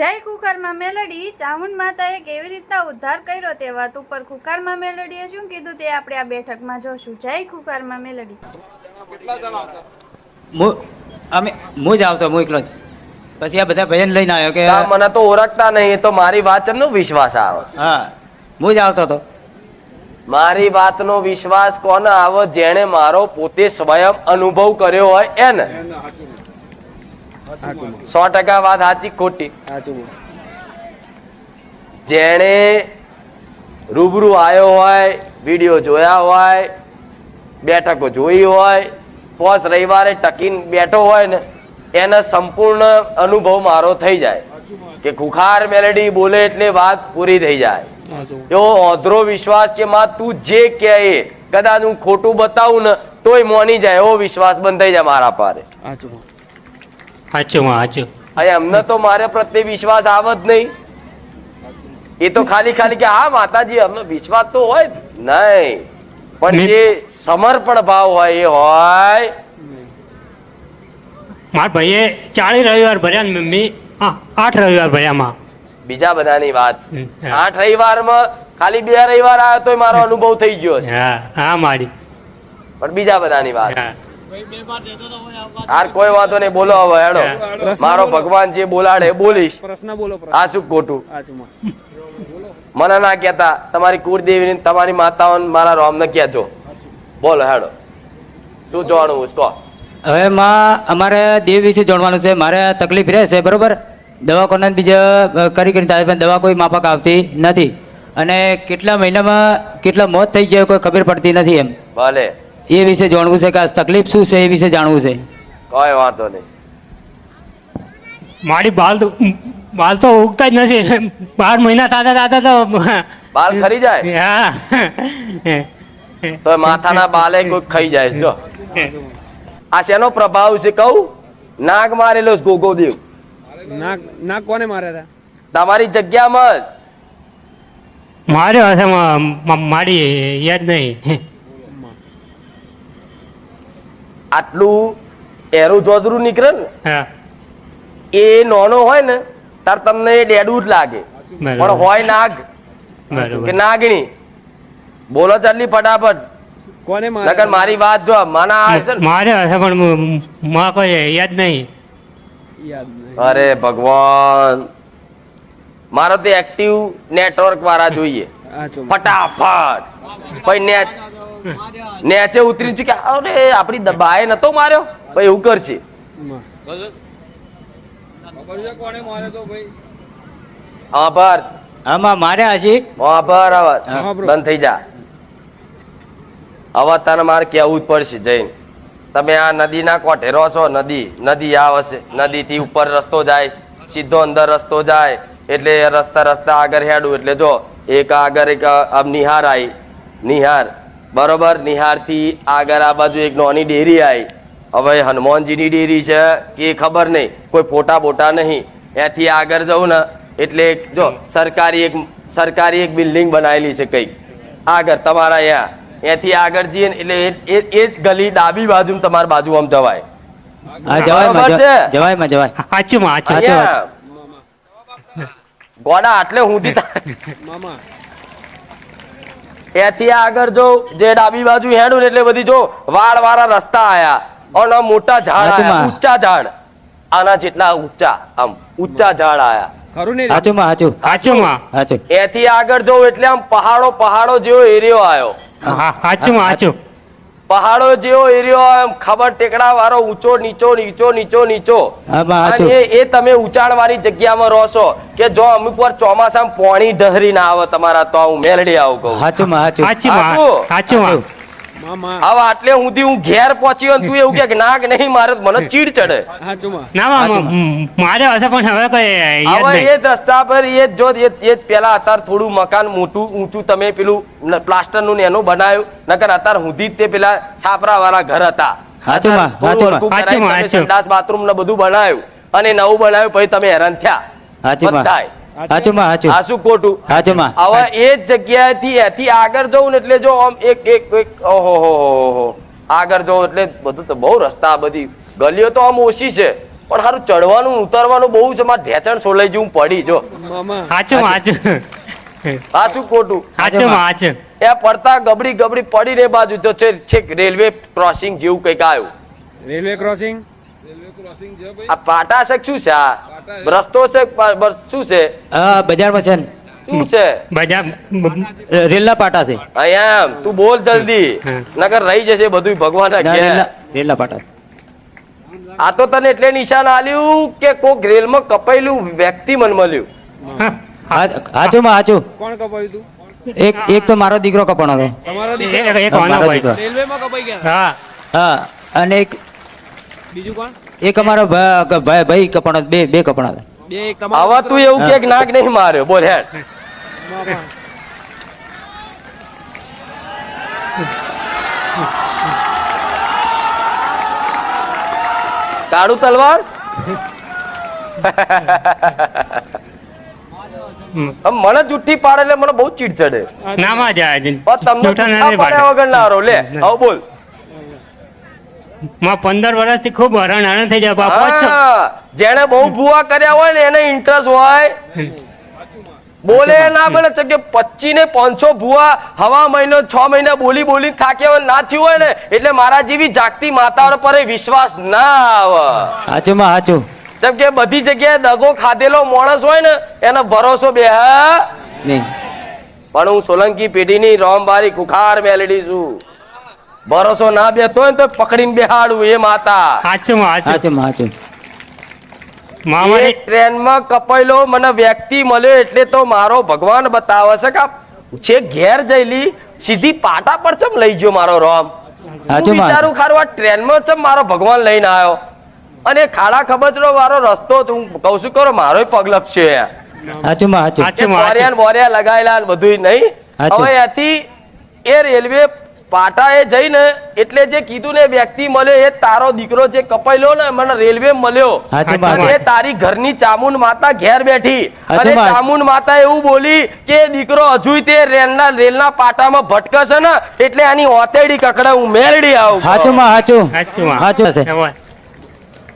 જય કુકરમાં મેલડી ચામુંડ માતાએ કેવી રીતના ઉદ્ધાર કર્યો તે વાત ઉપર કુકરમાં મેલડીએ શું કીધું તે આપણે આ બેઠકમાં જોશું. જય કુકરમાં મેલડી. હું અમે હું જ આવતો હું એકલો જ. પછી આ બધા ભજન લઈને આવ્યો કે મને તો ઓળખતા નહીં તો મારી વાતનો વિશ્વાસ આવે. હા હું જ આવતો હતો. મારી વાતનો વિશ્વાસ કોને આવે જેણે મારો પોતે સ્વયં અનુભવ કર્યો હોય એને. સો ટકા વાત સાચી ખોટી. જેણે રૂબરૂ આવ્યો હોય વીડિયો જોયા હોય બેઠકો જોઈ હોય પોસ રવિવારે ટકીને બેઠો હોય ને એને સંપૂર્ણ અનુભવ મારો થઈ જાય. કે ખુખાર મેલેડી બોલે એટલે વાત પૂરી થઈ જાય. એવો ઓધરો વિશ્વાસ કે માં તું જે કહે એ કદાચ હું ખોટું બતાવું ને તોય મોની જાય એવો વિશ્વાસ બંધાઈ જાય મારા પારે. સાચું સાચું હવે એમને તો મારે પ્રત્યે વિશ્વાસ આવે જ નહીં. એ તો ખાલી ખાલી કે હા માતાજી અમને વિશ્વાસ તો હોય. નહીં. પણ જે સમર્પણ ભાવ હોય એ હોય. મારા ભાઈએ ચાલીસ રવિવાર ભર્યા ને મમ્મી. આઠ રવિવાર ભર્યામાં બીજા બધાની વાત. આઠ રવિવારમાં ખાલી બે રવિવાર આવ્યો તો મારો અનુભવ થઈ ગયો હા મારી. પણ બીજા બધાની વાત. હાર કોઈ વાંધો નહીં બોલો હવે હેડો. મારો ભગવાન જે બોલાડે બોલીશ. પ્રશ્ન બોલો આ શું ખોટું? મને ના કહેતા તમારી કુળદેવી તમારી માતાઓ મારા રોમને કહેજો. બોલો હેડો. શું જોવાનું કહો. હવે માં અમારે દેવ વિશે જાણવાનું છે. મારે તકલીફ રહેશે બરોબર? દવાખાના બીજા કરી કરી કરીને થાય પણ દવા કોઈ માફક આવતી નથી. અને કેટલા મહિનામાં કેટલા મોત થઈ જાય કોઈ ખબર પડતી નથી એમ. ભલે. એ વિશે જાણવું છે કે આ તકલીફ શું છે એ વિશે જાણવું છે? કોઈ વાંધો નહીં. મારી બાલ તો બાલ તો ઉગતા જ નથી. બાર મહિના થતા થતા તો બાલ ખરી જાય? હા. તો માથાના બાલે કોઈ ખાઈ જાય જો. આ શેનો પ્રભાવ છે કહું? નાગ મારેલો છે ગોગો દેવ. નાક નાક કોને માર્યા હતા તમારી જગ્યામાં જ. મારે હશે મારી યાદ નહીં. આટલું એરું જોદરું નીકળે ને એ નાનો હોય ને તાર તમને ડેડું જ લાગે. પણ હોય નાગ. કે નાગણી. બોલો ચાલી ફટાફટ. કોને નકર મારી વાત જો માના આ છે મારે હશે પણ માં કોઈ યાદ નહીં. અરે ભગવાન. મારો તો એક્ટિવ નેટવર્ક વાળા જોઈએ. ફટાફટ. પછી નેચ નેચે ઉતરી છે કે અરે આપણી દબાએ નતો માર્યો? ભાઈ એવું કરશે. આભાર. આમાં માર્યા હશે આભાર આભાર બંધ થઈ જા. હવે તને મારે કહેવું જ પડશે જઈને તમે આ નદીના કોઠે રહો છો નદી નદી આવશે નદીથી ઉપર રસ્તો જાય સીધો અંદર રસ્તો જાય. એટલે રસ્તા રસ્તા આગળ હેડું. એટલે જો એક આગળ એક નિહાર આવી નિહાર. બરોબર નિહારથી આગળ આ બાજુ એક નાની ડેરી આવી હવે હનુમાનજીની ડેરી છે કે એ ખબર નહીં. કોઈ ફોટા બોટા નહીં. એથી આગળ જવું ને એટલે જો સરકારી એક સરકારી એક બિલ્ડિંગ બનાવેલી છે કંઈક. આગળ તમારા અહીંયા એથી આગળ જઈએ ને એટલે એ- જ ગલી ડાબી બાજુ તમારી બાજુ આમ જવાય. ગોડા આટલે હું એથી આગળ જો જે ડાબી બાજુ હેડું એટલે બધી જો વાળ વાળા રસ્તા આયા. અને મોટા ઝાડ આયા. ઊંચા ઝાડ. આના જેટલા ઊંચા આમ ઊંચા ઝાડ આયા. એથી આગળ જો એટલે આમ પહાડો પહાડો જેવો એરિયો આવ્યો પહાડો જેવો એરિયો આમ ખબર ટેકડા વાળો ઊંચો નીચો નીચો નીચો નીચો. અને એ એ તમે ઉંચાણ વાળી જગ્યામાં રહો છો કે જો અમુક વાર ચોમાસામાં પોણી ઢહરી ના આવે તમારા તો હું મેલડી આવું કહું. સાચું સાચું સાચું માં સાચું. સાચું માં મામા. હવે આટલે સુધી હું ઘેર પહોંચ્યો તું એવું કે નાગ નહીં મારે મને ચીડ ચડે. ના મારે હશે પણ હવે કોઈ હવે એ જ રસ્તા પર એ જ જો એ જ- પેલા અત્યારે થોડું મકાન મોટું ઊંચું તમે પેલું પ્લાસ્ટરનું એનું બનાવ્યું. નકર અત્યારે સુધી જ તે પેલા છાપરા વાળા ઘર હતા. બાથરૂમ ને બધું બનાવ્યું. અને નવું બનાવ્યું પછી તમે હેરાન થયા. સાચું માં હાસુ ખોટું. સાચું માં હવે એ જ જગ્યાએથી એથી આગળ જવું ને એટલે જો આમ એક એક એક ઓહો હો હો હો આગળ જવું એટલે બધું તો બહુ રસ્તા બધી ગલીઓ તો આમ ઓછી છે. પણ સારું ચડવાનું ને ઉતરવાનું બહુ છે. મારે ઢેચણ સોલાઈ જેવું પડી જો. હાચું. હાચું શું ખોટું હાચું હાચું. એ પડતા ગબડી ગબડી પડીને એ બાજુ તો છે છેક રેલવે ક્રોસિંગ જેવું કંઈક આવ્યું. રેલવે ક્રોસિંગ આ પાટા છે શું છે? આ રસ્તો છે શું છે? હા બજારમાં છે શું છે? બજાર રેલા પાટા છે. અહીંયા તું બોલ જલ્દી. નગર નકર રહી જશે બધું ભગવાન રેલના પાટા. આ તો તને એટલે નિશાન આલ્યું કે કોક રેલમાં કપાયેલું વ્યક્તિ મન મળ્યું? હાચો માં હાચો. કોણ કપાયું તું? એક એક તો મારો દીકરો કપણો હતો. તમારા એક દીકરા. એક. રેલવેમાં કપાઈ ગયા? હા હા અને એક બીજું કોણ? એક અમારો ભાઈ ભાઈ કપણો બે બે કપડા હતા. બે આવા તું એવું કે નાક નહીં માર્યો બોલ હેડ. કાળુ તલવાર? મને જુઠ્ઠી પાડે એટલે મને બહુ ચીડ ચડે. નામાં જાય તમને વગર ના રહો લે. આવ બોલ. માં પંદર વર્ષથી ખૂબ હરણ હરણ થઈ જાય બાપા જેને બહુ ભૂવા કર્યા હોય ને એને ઇન્ટરેસ્ટ હોય. બોલે ના બોલે છે કે પચી ને પાંચસો ભૂવા હવા મહિનો છ મહિના બોલી બોલી થાક્યા હોય ના થયું હોય ને એટલે મારા જેવી જાગતી માતાઓ પર એ વિશ્વાસ ના આવે. હાચું માં હાચું. જેમ કે બધી જગ્યાએ દગો ખાધેલો માણસ હોય ને એનો ભરોસો બે નહીં. પણ હું સોલંકી પેઢીની રોમબારી કુખાર મેલડી છું. ભરોસો ના બેતો ને તો પકડીને બેહાડું એ માતા. ટ્રેનમાં કપાયેલો મને વ્યક્તિ મળ્યો એટલે તો મારો ભગવાન બતાવે છે કે છે ઘેર જઈલી સીધી પાટા પર ચમ લઈ ગયો મારો રોમ. વિચારું ખારું આ ટ્રેનમાં ચમ મારો ભગવાન લઈને આવ્યો. અને ખાડા ખબચરો વાળો રસ્તો તો હું કહું છું કરો મારો પગલપ છે. બોરિયા બોરિયા લગાયેલા બધું નહીં. હવે એથી એ રેલવે પાટાએ જઈને એટલે જે કીધું ને વ્યક્તિ મળ્યો એ તારો દીકરો જે કપાયેલો ને મને રેલવે મળ્યો. એ તારી ઘરની ચામુંડ માતા ઘેર બેઠી. અને. ચામુંડ માતા એવું બોલી કે દીકરો હજુય તે રેલના રેલના પાટામાં ભટકશે ને એટલે આની ઓતેડી કકડા હું મેરડી આવું હાચું. હાચું હાચું હાચું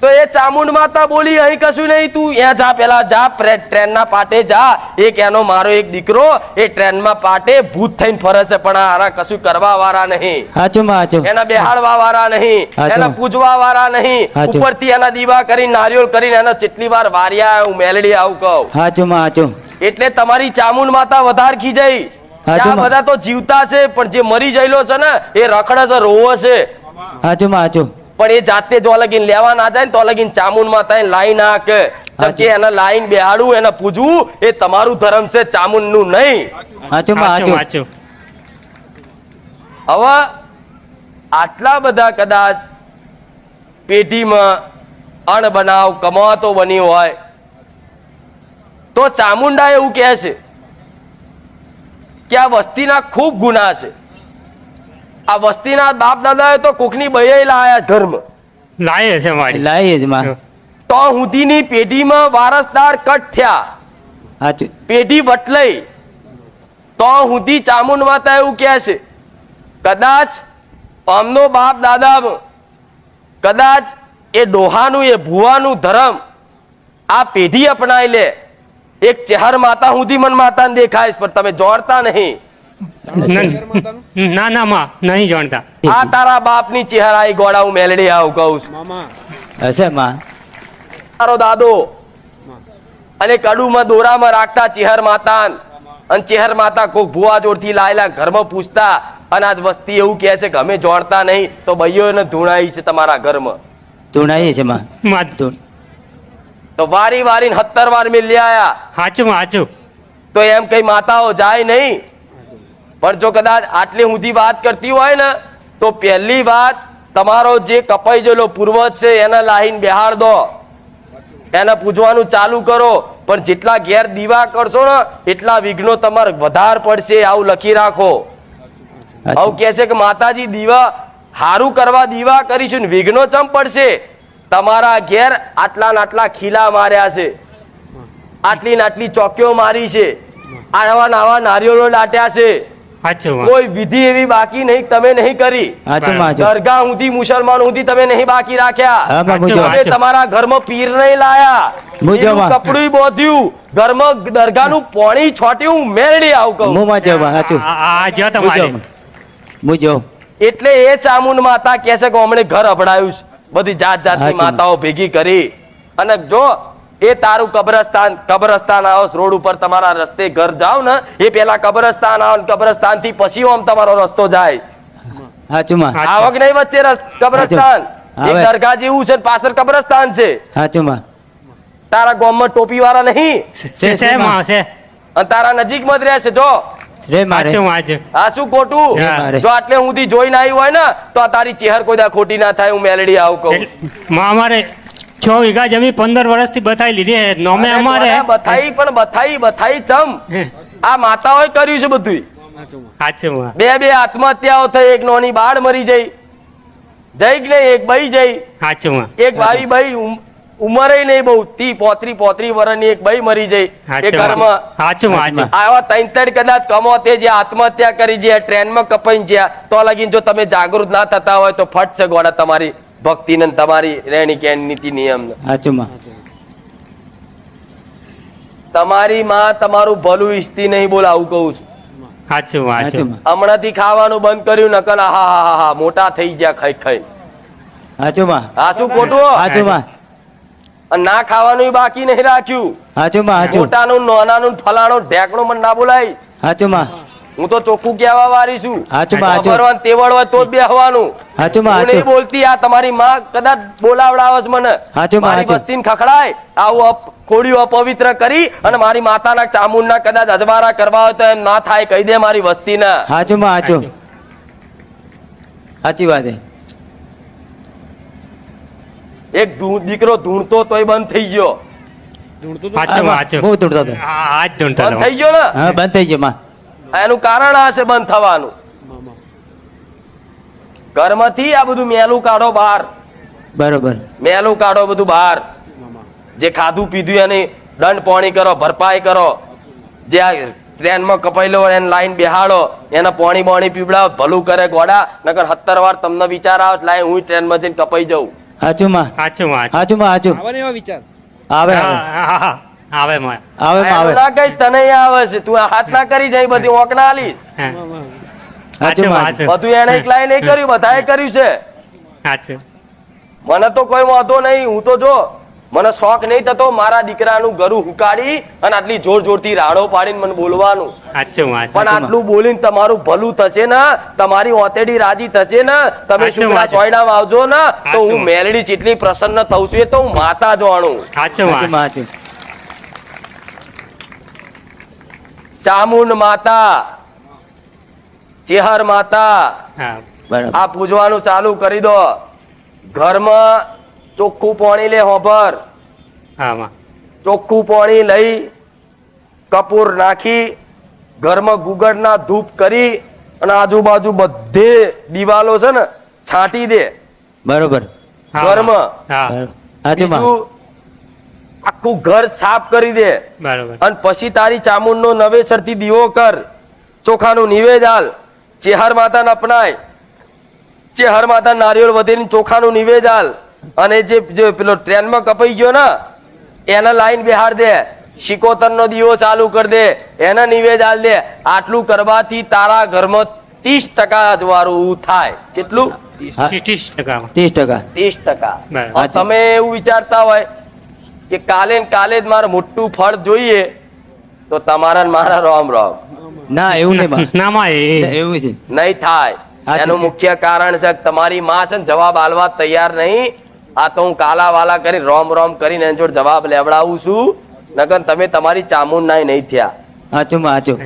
તો એ ચામુંડ માતા બોલી અહીં કશું નહીં તું ત્યાં જા પેલા જા ટ્રેનના પાટે જા. એક એનો મારો એક દીકરો એ ટ્રેનમાં પાટે ભૂત થઈને ફરે છે પણ આરા કશું કરવા વાળા નહીં. હાચું હાચું. એના બેહાડવા વાળા નહીં એના પૂજવા વાળા નહીં ઉપરથી એના દીવા કરી નારિયેળ કરીને એના જેટલી વાર વાર્યા હું મેલડી આવું કહું. હાચું હાચું. એટલે તમારી ચામુંડ માતા વધાર ખીજાઈ. આ બધા તો જીવતા છે પણ જે મરી જયેલો છે ને એ રખડે છે રોવો છે. હાચું હાચું. પણ એ જાતે જો લગીન લેવા ના જાય ને તો લગીન ચામુંડ માતા લાઈન નાખે. કે એને લાઈન બેહાડવું એને પૂજવું એ તમારું ધર્મ છે ચામુંડનું નહીં હવે આટલા બધા કદાચ પેઢીમાં અણબનાવ કમાતો બની હોય તો ચામુંડા એવું કહે છે કે આ વસ્તીના ખૂબ ગુના છે. આ વસ્તીના બાપ દાદાએ તો કોકની બૈયા લાયા ધર્મ. ઘરમાં લાય છે મારી. લાયે જ માં. તો હુધીની પેઢીમાં વારસદાર કટ થયા. હાચું. પેઢી બટલાઈ તો હુધી ચામુંડ માતા એવું કહે છે કદાચ અમનો બાપ દાદા કદાચ એ ડોહાનું એ ભુવાનું ધર્મ આ પેઢી અપનાવી લે. એક ચહેર માતા હુધી મન માતાને દેખાય પણ તમે જોડતા નહીં. ન- ના ના માં નહીં જાણતા. આ તારા બાપની ચહેરા એ ગોળા હું મેલડી આવ કહું છું. મામા. હશે માં. તારો દાદો અને કડુમાં દોરામાં રાખતા ચેહર માતા અને ચેહર માતા કોક ભુવા જોડથી લાયેલા ઘરમાં પૂછતા અને આજ વસ્તી એવું કહે છે કે અમે જોડતા નહીં તો ભાઈઓ ને ધૂણાઈ છે તમારા ઘરમાં. ધૂણાઈ છે માં. માં ધૂણ. તો વારી વારી સત્તર વાર મિલ્યા આયા. હાચું હાચું. તો એમ કઈ માતાઓ જાય નહીં? પણ જો કદાચ આટલી ઊંધી વાત કરતી હોય ને, તો પહેલી વાત તમારો જે કપાઈ ગયેલો પૂર્વજ છે, એને લાહીને બિહાર દો. એને પૂજવાનું ચાલુ કરો. પણ જેટલા ઘેર દીવા કરશો ને, એટલા વિઘ્નો તમારે વધારે પડશે, આવું લખી રાખો. આવું. કહે છે કે માતાજી, દીવા હારું કરવા દીવા કરીશું ને વિઘ્નો ચમ પડશે? તમારા ઘેર આટલા ને આટલા ખીલા માર્યા છે. આટલી ને આટલી ચોકીઓ મારી છે. આવા નાવા નારિયેળો લાટ્યા છે. કોઈ વિધિ એવી બાકી નહીં તમે નહીં કરી. દરગાહ સુધી મુસલમાન સુધી તમે નહીં બાકી રાખ્યા. તમારા ઘરમાં પીર નહીં લાયા. કપડું બોધ્યું. ઘરમાં દરગાહનું પાણી છોટ્યું મેળડી આવું કહું. હું માં જો માં હાચું. આ આ જો હું જો તમારે. માં. હું જો એટલે એ ચામુંડ માતા કે છે કે હમણે ઘર અભડાયું છે. બધી જાત જાતની. માતાઓ ભેગી કરી. અને જો એ તારું કબ્રસ્તાન કબ્રસ્તાન આવો રોડ ઉપર તમારા રસ્તે ઘર જાવ ને એ પેલા કબ્રસ્તાન આવો કબ્રસ્તાનથી પછી આમ તમારો રસ્તો જાય. હાચું માં. હાચું. આવક નહીં વચ્ચે રસ- કબ્રસ્તાન. એક. દરગાહ જેવું છે ને પાછળ કબ્રસ્તાન છે. હાચુમાં તારા ગામમાં ટોપી વાળા નહીં. છે છે, માં. છે. અને તારા નજીકમાં જ રહેશે જો. રે મારે. છે વીઘા જમીન પંદર વર્ષથી બતાવી લીધી નોમે અમારે બતાવી પણ બતાવી બતાવી ચમ. આ માતાઓએ કર્યું છે બધું સાચું બે બે આત્મહત્યાઓ થઈ એક નોની બાળ મરી જઈ. જઈ કે નહીં એક બઈ જઈ. સાચું એક ભાઈ બઈ ઉંમરે નહીં બહુ તી પોત્રી પોત્રી વર્ષની એક બઈ મરી જઈ. એ ઘરમાં સાચું સાચું આવા ત્રણ ત્રણ કદાચ કમો તે જે આત્મહત્યા કરી જે ટ્રેનમાં કપાઈ જ્યાં તો લગીને જો તમે જાગૃત ના થતા હોય તો ફટ છે ગોડા તમારી. ભક્તિ ને તમારી રહેણી કેણી નીતિ નિયમ તમારી માં તમારું ભલું ઈચ્છતી નહીં બોલ આવું કહું છું. સાચું માં હાચું સાચું માં હમણાંથી ખાવાનું બંધ કર્યું નકલ હા હા હા હા મોટા થઈ ગયા ખાઈ ખાઈ. હાચું માં આ શું ખોટું? હાચું માં ના ખાવાનું બાકી નહીં રાખ્યું. હાચું માં મોટાનું નાનાનું ફલાણું ઢેકણું મને ના બોલાય. હાચું માં હું તો ચોખ્ખું કહેવા વાળી છું. હાચું માં હાચું. ખબરવાન તેવડ હોય તો જ બેહવાનું. હાચું માં હું નહીં બોલતી આ તમારી માં કદાચ બોલાવડાવસ મને. હાચું માં હાચું. વસ્તીને ખખડાય આવું અપ- ખોડિયું અપવિત્ર કરી અને મારી માતાના ચામુંડના કદાચ અજવારા કરવા હોય તો એમ ના થાય કહી દે મારી વસ્તીને. હાચું માં હાચું. સાચી વાત એક દીકરો ધૂણતો તોય બંધ થઈ ગયો. ધૂણતું હું ધૂણતો બંધ થઈ ગયો ને? હા બંધ થઈ ગયો માં. એનું કારણ આ છે બંધ થવાનું. ઘરમાંથી આ બધું મેલું કાઢો બહાર. બરોબર. મેલું કાઢો બધું બહાર. જે ખાધું પીધું એની દંડ પોણી કરો ભરપાઈ કરો. જે આ ટ્રેનમાં કપાયેલો લો એને લાઈન બેહાડો એને પોણી બોણી પીવડાવો ભલું કરે ગોડા નકર સત્તર વાર તમને વિચાર આવે લાઈન હું ટ્રેનમાં જઈને કપાઈ જઉં. હાચું માં સાચું માં હાચું માં હાચું આવે એવા વિચાર? આવે હા, આવે. હા, હા. આવે માં આવે માં આવે લાગે તને આવે છે. તું હાથ ના કરી જાય બધી ઓકના આલી. બધું એને એકલાય નહીં કર્યું બધાએ કર્યું છે. સાચું મને તો કોઈ વાંધો નહીં હું તો જો મને શોખ નહીં થતો મારા દીકરાનું ગરુ હુકાડી અને આટલી જોર જોરથી રાડો પાડીને મને બોલવાનું. પણ આટલું બોલીને તમારું ભલું થશે ને તમારી ઓતેડી રાજી થશે ને તમે શું શુક્લા હાચું. આવજો ને તો હું મેલડી જેટલી પ્રસન્ન થઉં છું એ તો હું માતા જાણું સાચું હાચું માં માં હાચું ચામુંડ માતા ચેહર માતા હા. આ પૂજવાનું ચાલુ કરી દો. ઘરમાં ચોખ્ખું પાણી લે હોભર. ચોખ્ખું પાણી લઈ કપૂર નાખી ઘરમાં ગુગળના ધૂપ કરી અને આજુબાજુ બધે દિવાલો છે ને છાંટી દે. બરોબર. હા, ઘરમાં. હા બરાબર. હાચું માં બીજું આખું ઘર સાફ કરી દે. બરાબર. અને પછી તારી ચામુંડનો નવેસરથી દીવો કર. ચોખાનું નિવેદ હાલ ચેહર માતાને અપનાય. ચેહર માતા નારિયેળ વધીને ચોખાનું નિવેદ હાલ અને જે જે પેલો ટ્રેનમાં કપાઈ ગયો ને એને લાઈન બિહાર દે. શિકોતરનો દીવો ચાલુ કરી દે. એને નિવેદ હાલ દે. આટલું કરવાથી તારા ઘરમાં ત્રીસ ટકા વાળું થાય. કેટલું? ત્રીસ ટકા. ત્રીસ ટકા. ત્રીસ ટકા. તમે એવું વિચારતા હોય કે કાલે ને કાલે જ મારે મોટું ફળ જોઈએ તો તમારા મારા રોમ રોમ. ના એવું નહીં ના માં એવું છે. નહીં થાય. એનું મુખ્ય કારણ છે તમારી માં છે ને જવાબ આલવા તૈયાર નહીં. આ તો હું કાલા વાલા કરી રોમ રોમ કરીને એની જોડે જવાબ લેવડાવું છું. નગર તમે તમારી ચામુન નાય નહીં થયા. હાચું માં હાચું.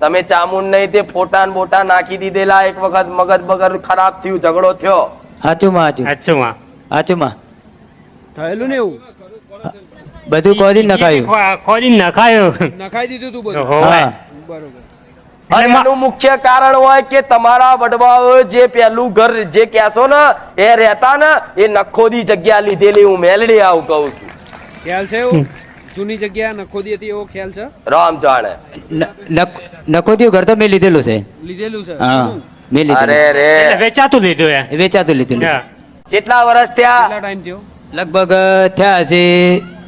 તમે ચામુંડ નહીં તે ફોટા ને બોટા નાખી દીધેલા એક વખત મગજ બગર ખરાબ થયું ઝઘડો થયો. હાચું માં હાચું. સાચું માં. હાચું થયેલું ને એવું? બધું ખોદી નખાયું. ખોદી નખાયું. નખાઈ દીધું તું બધું? હા. બરોબર અને એનું મુખ્ય કારણ હોય કે તમારા વડવાઓ જે પેલું ઘર જે કહેશો ને એ રહેતા ને એ નખોદી જગ્યા લીધેલી હું મેલડી આવું કહું છું. ખ્યાલ છે જૂની જગ્યા નખોદી હતી એવો ખ્યાલ છે? રામ જાણે. નખોદી ઘર તો મેં લીધેલું છે. લીધેલું છે? હા. મેં અરે રે. વેચાતું લીધું એ? વેચાતું લીધેલું કેટલા વર્ષ થયા? કેટલા ટાઈમ થયો? લગભગ થયા હશે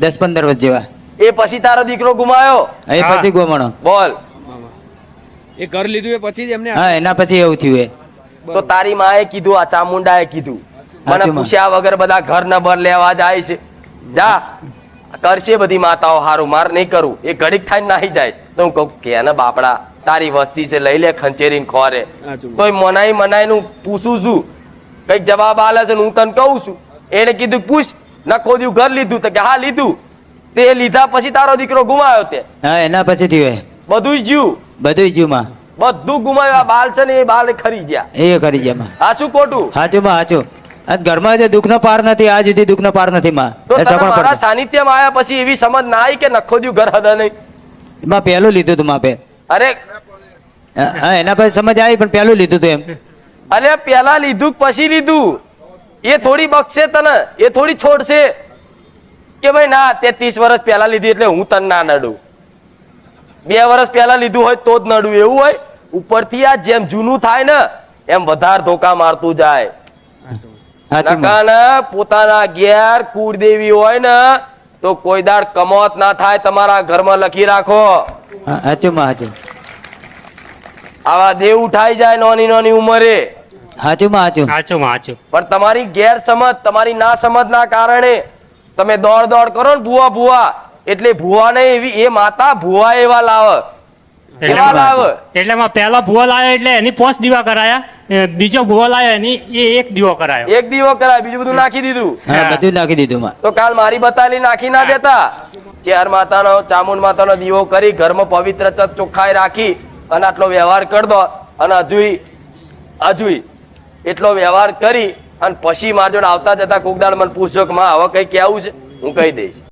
દસ પંદર વર્ષ જેવા. એ પછી તારો દીકરો ગુમાયો. એ પછી ગોમણો. બોલ. એ ઘર લીધું એ પછી જ એમને હા એના પછી એવું થયું એ. તો તારી માએ કીધું આ ચામુંડાએ કીધું. મને પૂછ્યા વગર બધા ઘર નંબર લેવા જાય છે. જા કરશે બધી માતાઓ હારું માર નહીં કરું. એ ઘડીક થાય નાહી જાય. તો હું કહું કે ને બાપડા તારી વસ્તી છે લઈ લે ખંચેરીને ખોરે. તો તોય મનાઈ મનાઈ નું પૂછું છું. કંઈક જવાબ આલે છે ને હું તને કહું છું. એને કીધું પૂછ ન ખોદ્યું ઘર લીધું તો કે હા લીધું. તે લીધા પછી તારો દીકરો ગુમાયો તે. હા એના પછી થયું બધું જ્યું. બધું જીવમાં બધું ગુમાવ્યું. આ બાલ છે ને એ બાલ ખરી ગયા. એ ખરી ગયા માં. શું ખોટું? હાચું માં હાચું. ઘરમાં જે દુઃખનો પાર નથી આ સુધી દુઃખનો પાર નથી માં. તો મારા સાનિધ્યમાં આવ્યા પછી એવી સમજ ના આવી કે નખો દ્યું ઘર હદ નહીં? એમાં પહેલું લીધું તું માપે. અરે હા એના પછી સમજ આવી પણ પહેલું લીધું તું એમ. અરે પેલા લીધું પછી લીધું? એ થોડી બક્ષે તને? એ થોડી છોડશે? કે ભાઈ ના તે ત્રીસ વર્ષ પહેલા લીધી એટલે હું તને ના નડું. બે વર્ષ પહેલા લીધું હોય તો જ નડું એવું હોય? ઉપરથી આ જેમ જૂનું થાય ને એમ વધારે ધોકા મારતું જાય. પોતાના ઘેર કુળદેવી હોય ને તો કોઈ દાડ કમોત ના થાય તમારા ઘરમાં લખી રાખો. આવા દેવ ઉઠાઈ જાય નોની નોની ઉંમરે. સાચું માં સાચું સાચું સાચું પણ તમારી ગેરસમજ તમારી ના સમજના કારણે તમે દોડ દોડ કરો ને ભૂવા ભૂવા. એટલે ભૂવાને એવી એ માતા ભૂવા એવા લાવે. કેવા લાવે? એટલે માં પહેલા ભૂવો લાવ્યો એટલે એની પોસ્ટ દીવા કરાયા બીજો ભૂવો લાવ્યો એની એ એક દીવો કરાયો. એક દીવો કરાય બીજું બધું નાખી દીધું. બધું નાખી દીધું માં. તો કાલ મારી બતાલી નાખી ના દેતા. ચાર માતાનો ચામુંડ માતાનો દીવો કરી ઘરમાં પવિત્ર ચત ચોખ્ખાઈ રાખી અને આટલો વ્યવહાર કરી દો અને હજુય હજુય. એટલો વ્યવહાર કરી અને પછી માર આવતા જતા કોક દાડ મને પૂછજો કે માં હવે કઈ કેવું છે, હું કહી દઈશ.